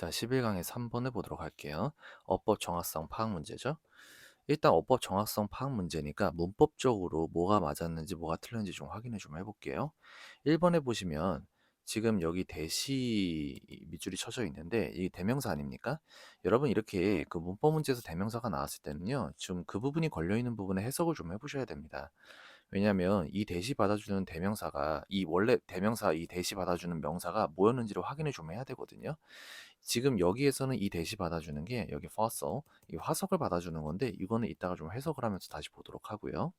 자, 11강의 3번을 보도록 할게요. 어법 정확성 파악 문제죠. 일단 어법 정확성 파악 문제니까 문법적으로 뭐가 맞았는지 뭐가 틀렸는지 좀 확인을 좀 해볼게요. 1번에 보시면 지금 여기 대시 밑줄이 쳐져 있는데 이 대명사 아닙니까? 여러분 이렇게 그 문법 문제에서 대명사가 나왔을 때는요. 지금 그 부분이 걸려 있는 부분에 해석을 좀 해보셔야 됩니다. 왜냐하면 이 대시 받아주는 대명사가 이 원래 대명사 이 대시 받아주는 명사가 뭐였는지를 확인을 좀 해야 되거든요. 지금 여기에서는 이 대시 받아주는 게 여기 fossil 이 화석을 받아주는 건데 이거는 이따가 좀 해석을 하면서 다시 보도록 하고요.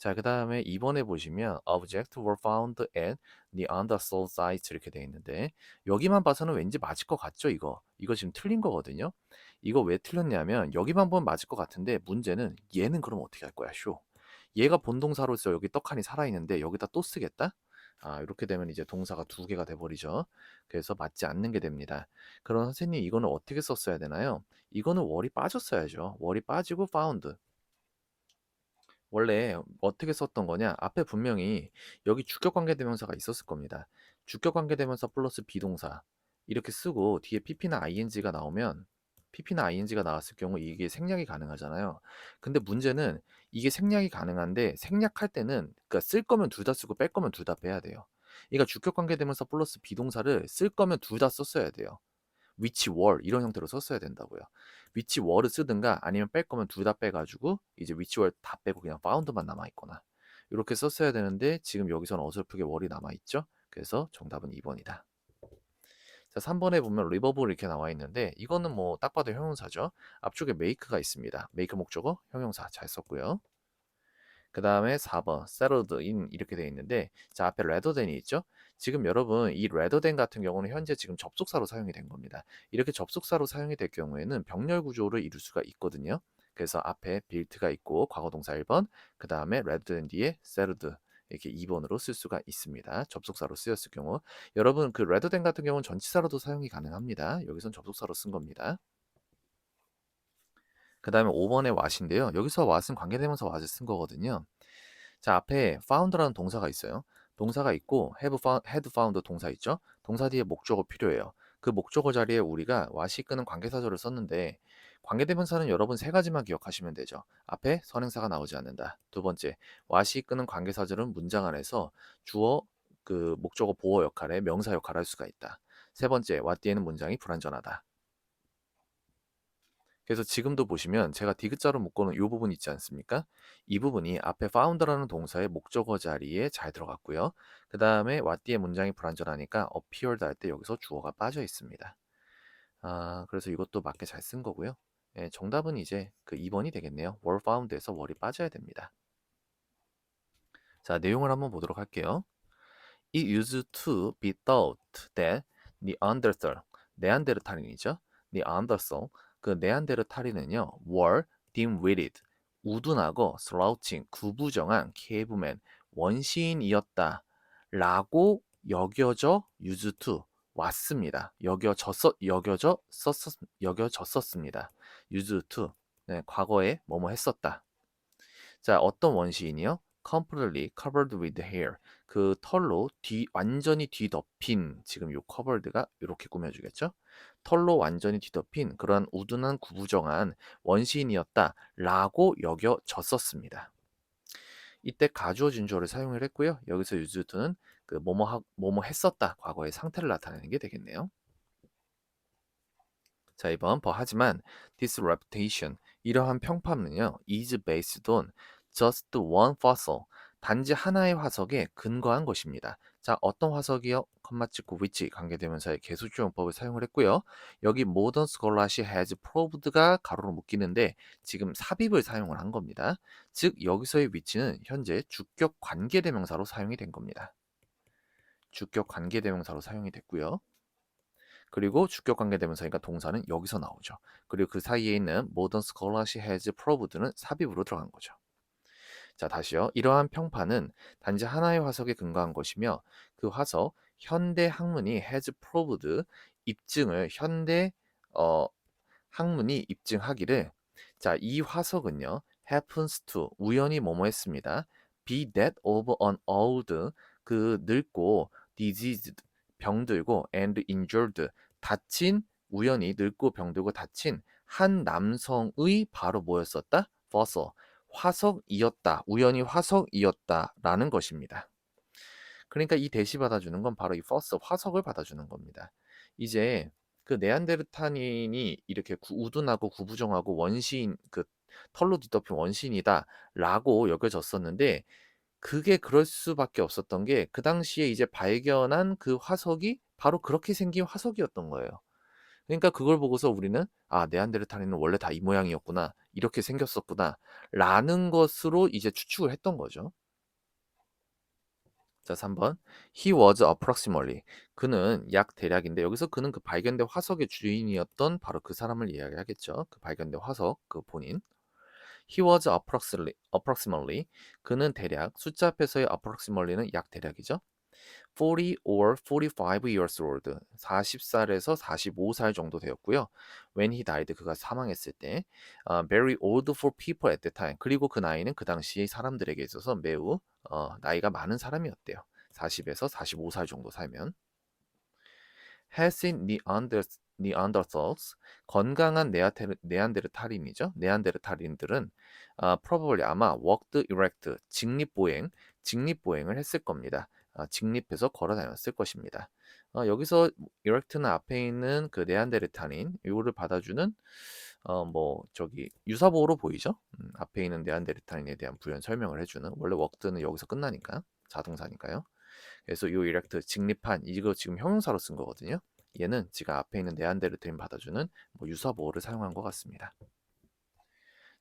자, 그 다음에 2번에 보시면 object were found at Neanderthal site 이렇게 돼 있는데 여기만 봐서는 왠지 맞을 것 같죠, 이거. 이거 지금 틀린 거거든요. 이거 왜 틀렸냐면 여기만 보면 맞을 것 같은데 문제는 얘는 그럼 어떻게 할 거야, 쇼. 얘가 본동사로서 여기 떡하니 살아있는데 여기다 또 쓰겠다? 아, 이렇게 되면 이제 동사가 두 개가 돼버리죠. 그래서 맞지 않는 게 됩니다. 그럼 선생님 이거는 어떻게 썼어야 되나요? 이거는 월이 빠졌어야죠. 월이 빠지고 found. 원래 어떻게 썼던 거냐? 앞에 분명히 여기 주격관계대명사가 있었을 겁니다. 주격관계대명사 플러스 비동사 이렇게 쓰고 뒤에 pp나 ing가 나오면 pp나 ing가 나왔을 경우 이게 생략이 가능하잖아요. 근데 문제는 이게 생략이 가능한데 생략할 때는 그러니까 쓸 거면 둘 다 쓰고 뺄 거면 둘 다 빼야 돼요. 그러니까 주격관계 대명사 플러스 비동사를 쓸 거면 둘 다 썼어야 돼요. 위치 월 이런 형태로 썼어야 된다고요. 위치 월을 쓰든가 아니면 뺄 거면 둘 다 빼가지고 이제 위치 월 다 빼고 그냥 파운드만 남아 있거나 이렇게 썼어야 되는데 지금 여기서는 어설프게 월이 남아 있죠. 그래서 정답은 2번이다. 자, 3번에 보면 리버블 이렇게 나와 있는데 이거는 뭐 딱 봐도 형용사죠. 앞쪽에 make가 있습니다. make 목적어 형용사 잘 썼고요. 그 다음에 4번 settled in 이렇게 돼 있는데 자 앞에 rather than이 있죠. 지금 여러분 이 rather than 같은 경우는 현재 지금 접속사로 사용이 된 겁니다. 이렇게 접속사로 사용이 될 경우에는 병렬 구조를 이룰 수가 있거든요. 그래서 앞에 built가 있고 과거동사 1번 그 다음에 rather than 뒤에 settled 이렇게 2번으로 쓸 수가 있습니다. 접속사로 쓰였을 경우 여러분 그 rather than 같은 경우는 전치사로도 사용이 가능합니다. 여기선 접속사로 쓴 겁니다. 그 다음에 5번의 what인데요. 여기서 what은 관계대명사 what을 쓴 거거든요. 자, 앞에 found라는 동사가 있어요. 동사가 있고 have found, had found 동사 있죠. 동사 뒤에 목적어 필요해요. 그 목적어 자리에 우리가 what이 끄는 관계사절을 썼는데 관계대명사는 여러분 세 가지만 기억하시면 되죠. 앞에 선행사가 나오지 않는다. 두 번째, what이 끄는 관계사절은 문장 안에서 주어 그 목적어 보어 역할에 명사 역할을 할 수가 있다. 세 번째, 뒤에는 문장이 불완전하다. 그래서 지금도 보시면 제가 디귿자로 묶어놓은 이 부분 있지 않습니까? 이 부분이 앞에 found라는 동사의 목적어 자리에 잘 들어갔고요. 그 다음에 뒤에 문장이 불완전하니까 appeared 할 때 여기서 주어가 빠져 있습니다. 아, 그래서 이것도 맞게 잘 쓴 거고요. 예, 정답은 이제 그 2번이 되겠네요. were found에서 were이 빠져야 됩니다. 자, 내용을 한번 보도록 할게요. It used to be thought that Neanderthal, 네안데르탈인이죠. Neanderthal, 그 네안데르탈인은요, were dim-witted, 우둔하고 slouching, 구부정한 caveman, 원시인이었다. 라고 여겨져 used to 왔습니다. 여겨졌었, 여겨져 썼었, 여겨졌었습니다. used to, 네, 과거에 뭐뭐 했었다. 자, 어떤 원시인이요? completely covered with hair. 그 털로 뒤 완전히 뒤덮인 지금 요 covered가 이렇게 꾸며주겠죠? 털로 완전히 뒤덮인 그런 우둔한 구부정한 원시인이었다라고 여겨졌었습니다. 이때 가주어 진주어를 사용을 했고요. 여기서 to는 그 뭐뭐 하, 뭐뭐 했었다 과거의 상태를 나타내는 게 되겠네요. 자, 이번 버 하지만 this reputation 이러한 평판은요. is based on just one fossil 단지 하나의 화석에 근거한 것입니다. 자, 어떤 화석이요? 컴마 찍고 which 관계대명사의 개수주용법을 사용을 했고요. 여기 modern scholarship has proved가 가로로 묶이는데 지금 삽입을 사용을 한 겁니다. 즉 여기서의 위치는 현재 주격 관계대명사로 사용이 된 겁니다. 주격 관계 대명사로 사용이 됐고요. 그리고 주격 관계 대명사니까 동사는 여기서 나오죠. 그리고 그 사이에 있는 modern has proved는 삽입으로 들어간 거죠. 자, 다시요. 이러한 평판은 단지 하나의 화석에 근거한 것이며 그 화석 현대 학문이 has proved 입증을 현대 어, 학문이 입증하기를 자, 이 화석은요. happens to 우연히 뭐뭐 했습니다. be that of an old 그 늙고 diseased 병들고 and injured 다친 우연히 늙고 병들고 다친 한 남성의 바로 뭐였었다? fossil 화석이었다. 우연히 화석이었다라는 것입니다. 그러니까 이 대시 받아주는 건 바로 이 fossil 화석을 받아주는 겁니다. 이제 그 네안데르탈인이 이렇게 구- 우둔하고 구부정하고 원시인 그 털로 뒤덮인 원시인이다라고 여겨졌었는데 그게 그럴 수밖에 없었던 게 그 당시에 이제 발견한 그 화석이 바로 그렇게 생긴 화석이었던 거예요. 그러니까 그걸 보고서 우리는 '아 네안데르탈인은 원래 다 이 모양이었구나. 이렇게 생겼었구나.'라는 것으로 이제 추측을 했던 거죠. 자 3번 He was approximately 그는 약 대략인데 여기서 그는 그 발견된 화석의 주인이었던 바로 그 사람을 이야기하겠죠. 그 발견된 화석 그 본인. He was approximately, approximately 그는 대략 숫자 앞에서의 approximately는 약 대략이죠. 40 or 45 years old 40살에서 45살 정도 되었고요. When he died 그가 사망했을 때 어, very old for people at the time 그리고 그 나이는 그 당시 사람들에게 있어서 매우 어, 나이가 많은 사람이었대요. 40에서 45살 정도 살면 neander, neanderthals 건강한 네아테르, 네안데르탈인이죠. 네안데르탈인들은 어, probably 아마 walked erect 직립보행 직립보행을 했을 겁니다. 어, 직립해서 걸어 다녔을 것입니다. 어, 여기서 erect는 앞에 있는 그 네안데르탈인 이거를 받아주는 어, 뭐 저기 유사보호로 보이죠? 음, 앞에 있는 네안데르탈인에 대한 부연 설명을 해주는 원래 walked는 여기서 끝나니까 자동사니까요. 그래서 이 erect 직립한 이거 지금 형용사로 쓴 거거든요. 얘는 지가 앞에 있는 네안데르탈인 받아주는 뭐 유사 보호를 사용한 것 같습니다.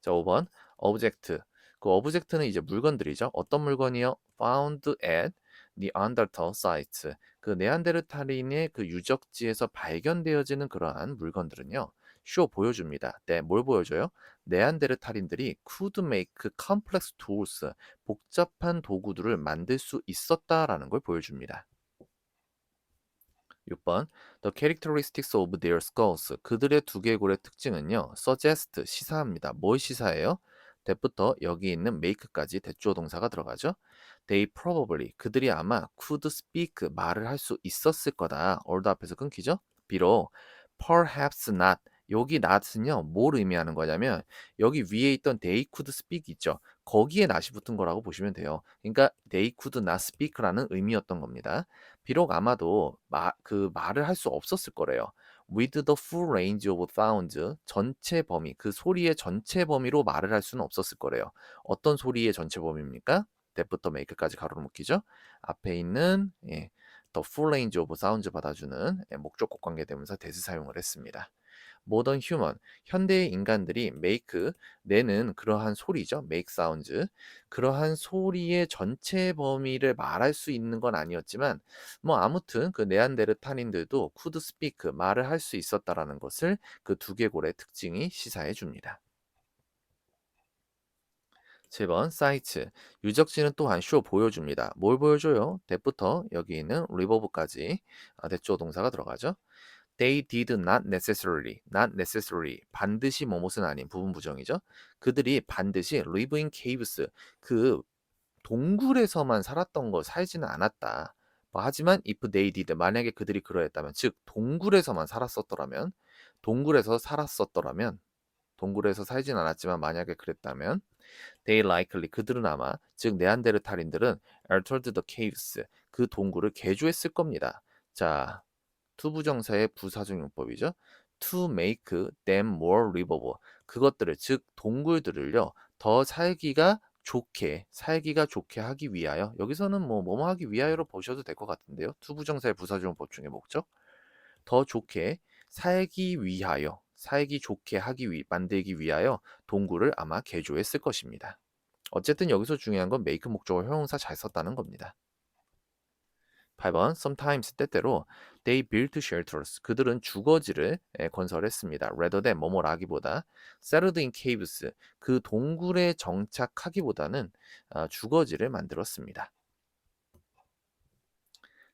자, 5번 object 그 object는 이제 물건들이죠. 어떤 물건이요? found at Neanderthal sites. 그 네안데르탈인의 그 유적지에서 발견되어지는 그러한 물건들은요. 쇼 보여줍니다. 네, 뭘 보여줘요? 네안데르탈인들이 could make complex tools, 복잡한 도구들을 만들 수 있었다라는 걸 보여줍니다. 6번 The characteristics of their skulls 그들의 두개골의 특징은요 suggest 시사합니다 뭘 시사해요? that부터 여기 있는 make까지 대주어 동사가 들어가죠 they probably 그들이 아마 could speak 말을 할 수 있었을 거다 old 앞에서 끊기죠 비록 perhaps not 여기 not은요 뭘 의미하는 거냐면 여기 위에 있던 they could speak 있죠 거기에 not이 붙은 거라고 보시면 돼요 그러니까 they could not speak라는 의미였던 겁니다 비록 아마도 마, 그 말을 할 수 없었을 거래요. with the full range of sounds 전체 범위 그 소리의 전체 범위로 말을 할 수는 없었을 거래요. 어떤 소리의 전체 범위입니까? that부터 make까지 가로로 묶이죠. 앞에 있는 예, the full range of sounds 받아주는 예, 목적격 관계 대명사 that을 사용을 했습니다. 모던 휴먼 현대의 인간들이 make 내는 그러한 소리죠. make sounds 그러한 소리의 전체 범위를 말할 수 있는 건 아니었지만 뭐 아무튼 그 네안데르탈인들도 could speak 말을 할 수 있었다라는 것을 그 두개골의 특징이 시사해 줍니다. 7번 사이트 유적지는 또한 쇼 보여줍니다. 뭘 보여줘요? that부터 여기 있는 리버브까지 아, 대조 동사가 들어가죠. They did not necessarily, not necessarily 반드시 뭐뭇은 아닌 부분 부정이죠. 그들이 반드시 live in caves 그 동굴에서만 살았던 거 살지는 않았다. 뭐 하지만 if they did 만약에 그들이 그러했다면 즉 동굴에서만 살았었더라면 동굴에서 살았었더라면 동굴에서 살진 않았지만 만약에 그랬다면 they likely 그들은 아마 즉 네안데르탈인들은 altered the caves 그 동굴을 개조했을 겁니다. 자 투부정사의 부사적용법이죠. to make them more livable. 그것들을 즉 동굴들을요 더 살기가 좋게 살기가 좋게 하기 위하여 여기서는 뭐 뭐뭐 하기 위하여로 보셔도 될 것 같은데요. 투부정사의 부사적용법 중에 목적 더 좋게 살기 위하여 살기 좋게 하기 위 만들기 위하여 동굴을 아마 개조했을 것입니다. 어쨌든 여기서 중요한 건 make 목적어 형용사 잘 썼다는 겁니다. 8번 sometimes 때때로 they built shelters 그들은 주거지를 예, 건설했습니다. rather than 뭐뭐라기보다 settled in caves 그 동굴에 정착하기보다는 아, 주거지를 만들었습니다.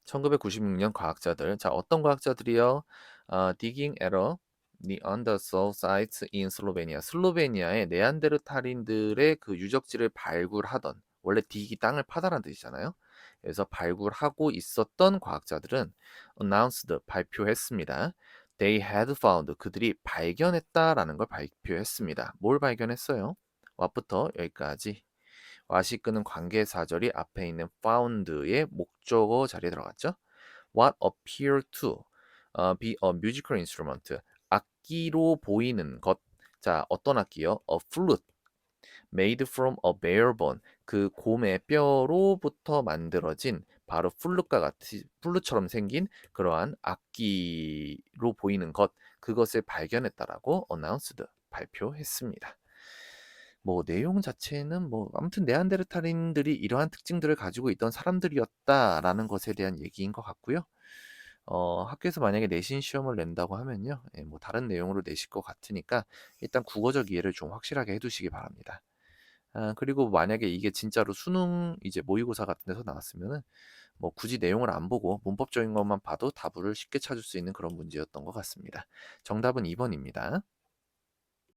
1996년 과학자들 자 어떤 과학자들이요? 어, digging at a Neanderthal sites in 슬로베니아 슬로베니아의 네안데르탈인들의 그 유적지를 발굴하던 원래 디기 땅을 파다라는 뜻이잖아요. 그래서 발굴하고 있었던 과학자들은 announced 발표했습니다. They had found 그들이 발견했다라는 걸 발표했습니다. 뭘 발견했어요? what부터 여기까지 what이 끄는 관계 사절이 앞에 있는 found의 목적어 자리에 들어갔죠. What appeared to 어, be a musical instrument 악기로 보이는 것. 자, 어떤 악기요? A flute made from a bare bone 그 곰의 뼈로부터 만들어진 바로 플룻과 같이 플룻처럼 생긴 그러한 악기로 보이는 것 그것을 발견했다라고 announced 발표했습니다. 뭐 내용 자체는 뭐 아무튼 네안데르탈인들이 이러한 특징들을 가지고 있던 사람들이었다라는 것에 대한 얘기인 것 같고요. 어, 학교에서 만약에 내신 시험을 낸다고 하면요, 예, 뭐 다른 내용으로 내실 것 같으니까 일단 국어적 이해를 좀 확실하게 해두시기 바랍니다. 아, 그리고 만약에 이게 진짜로 수능 이제 모의고사 같은 데서 나왔으면은 뭐 굳이 내용을 안 보고 문법적인 것만 봐도 답을 쉽게 찾을 수 있는 그런 문제였던 것 같습니다. 정답은 2번입니다.